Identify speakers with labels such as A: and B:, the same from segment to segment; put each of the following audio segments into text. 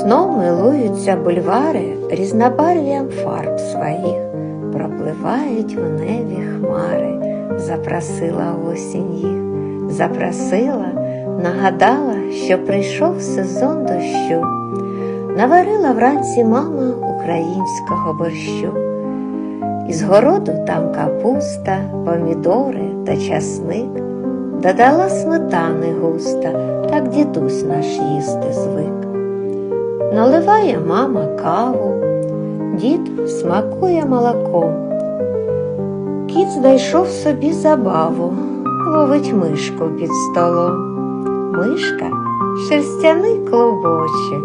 A: Знов милуються бульвари різнобарв'ям фарб своїх, пропливають в небі хмари, запросила осінь їх, запросила, нагадала, що прийшов сезон дощу. Наварила вранці мама українського борщу. Із городу там капуста, помідори та часник, додала сметани густа, так дідусь наш їсти звик. Наливає мама каву, дід смакує молоком. Кіт знайшов собі забаву, ловить мишку під столом. Мишка шерстяний клубочок,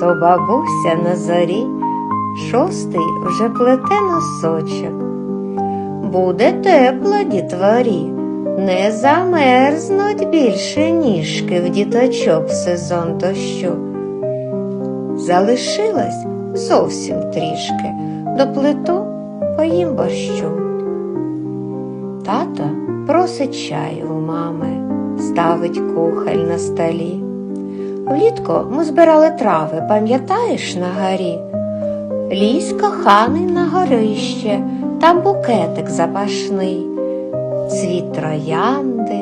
A: то бабуся на зорі, шостий вже плете носочок. Буде тепло, дітворі, не замерзнуть більше ніжки в діточок сезон дощу. Залишилось зовсім трішки, до плиту поїм борщу. Тато просить чаю у мами, ставить кухоль на столі. Влітку ми збирали трави, пам'ятаєш на горі? Лізь коханий на горище, там букетик запашний, цвіт троянди,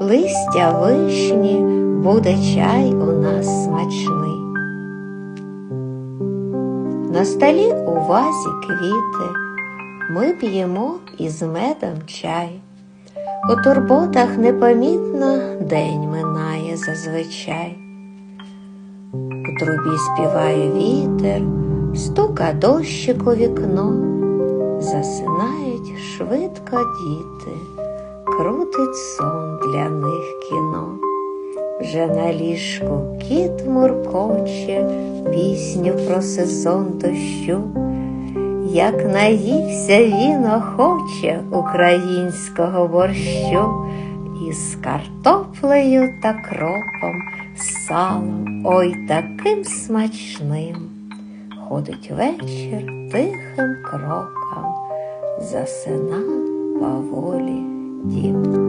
A: листя вишні, буде чай у нас смачний. На столі у вазі квіти, ми п'ємо із медом чай. У турботах непомітно день минає зазвичай. У трубі співає вітер, стука дощик у вікно, засинають швидко діти, крутить сон для них кіно. Вже на ліжку кіт муркоче пісню про сезон дощу. Як наївся він охоче українського борщу із картоплею та кропом, з салом, ой таким смачним. Ходить вечір тихим кроком, засина поволі дім.